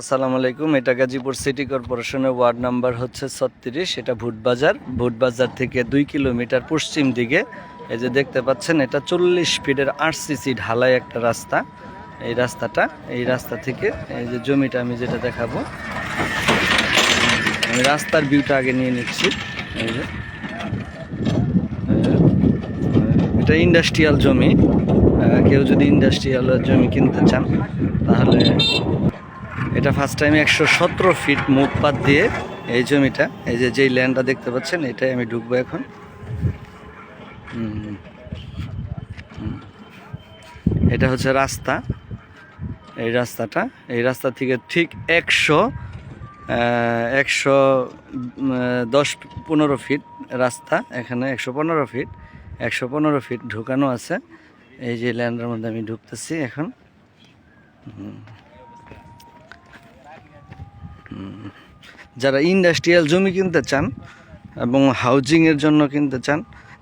আসসালামু আলাইকুম, এটা গাজীপুর সিটি কর্পোরেশনের ওয়ার্ড নাম্বার হচ্ছে ছত্রিশ, এটা ভুটবাজার। ভুটবাজার থেকে দুই কিলোমিটার পশ্চিম দিকে। এই যে দেখতে পাচ্ছেন, এটা চল্লিশ ফিটের আরসিসি ঢালাই একটা রাস্তা। এই রাস্তাটা, এই রাস্তা থেকে এই যে জমিটা আমি যেটা দেখাবো। আমি রাস্তার ভিউটা আগে নিয়ে নিচ্ছি। এই যে, এটা ইন্ডাস্ট্রিয়াল জমি। কেউ যদি ইন্ডাস্ট্রিয়াল জমি কিনতে চান, তাহলে এটা ফার্স্ট টাইম একশো সতেরো ফিট মুখপাত দিয়ে এই জমিটা, এই যে যেই ল্যান্ডটা দেখতে পাচ্ছেন, এটাই আমি ঢুকবো এখন হুম। হুম। এটা হচ্ছে রাস্তা এই রাস্তাটা, এই রাস্তা থেকে ঠিক একশো একশো দশ পনেরো ফিট রাস্তা, এখানে একশো পনেরো ফিট একশো পনেরো ফিট ঢুকানো আছে এই যে ল্যান্ডের মধ্যে আমি ঢুকতেছি এখন যারা ইন্ডাস্ট্রিয়াল জমি কিনতে চান এবং হাউজিংয়ের জন্য কিনতে চান,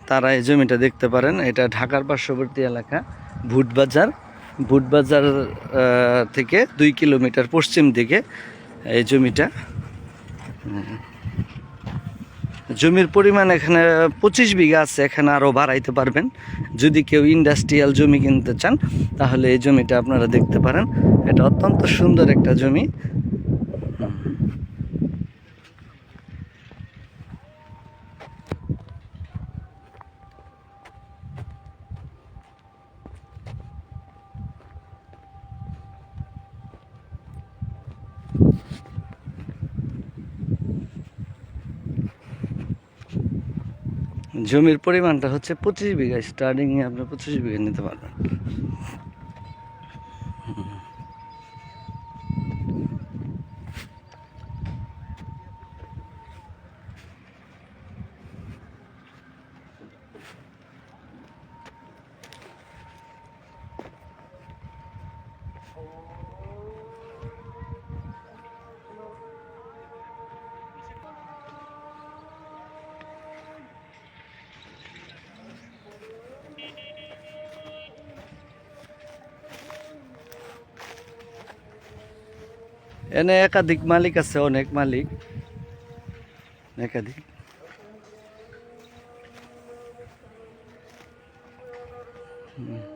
তারা এই জমিটা দেখতে পারেন। এটা ঢাকার পার্শ্ববর্তী এলাকা, ভুটবাজার। ভুটবাজার থেকে দুই কিলোমিটার পশ্চিম দিকে এই জমিটা। জমির পরিমাণ এখানে পঁচিশ বিঘা আছে, এখানে আরও বাড়াইতে পারবেন। যদি কেউ ইন্ডাস্ট্রিয়াল জমি কিনতে চান, তাহলে এই জমিটা আপনারা দেখতে পারেন। এটা অত্যন্ত সুন্দর একটা জমি। জমির পরিমাণটা হচ্ছে পঁচিশ বিঘা স্টার্টিংয়ে আপনি পঁচিশ বিঘা নিতে পারবেন। এনে একাধিক মালিক আছে অনেক মালিক একাধিক হুম।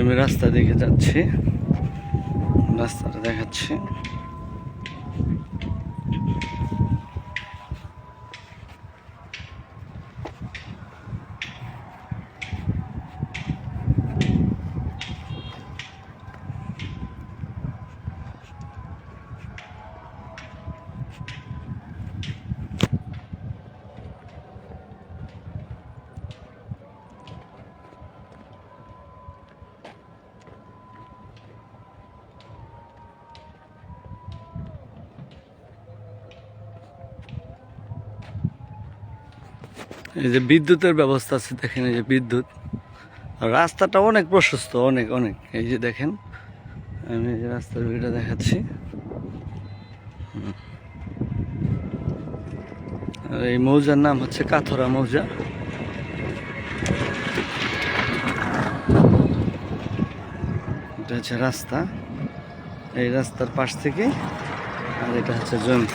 আমি রাস্তা দেখে যাচ্ছি। রাস্তাটা দেখাচ্ছি। এই যে বিদ্যুতের ব্যবস্থা আছে, দেখেন এই যে বিদ্যুৎ। রাস্তাটা অনেক প্রশস্ত, অনেক অনেক। এই যে দেখেন, আমি এই যে রাস্তার ভিডিও দেখাচ্ছি। আর এই মৌজার নাম হচ্ছে কাথরা মৌজা। এটা হচ্ছে রাস্তা। এই রাস্তার পাশ থেকে আর এটা হচ্ছে জমি।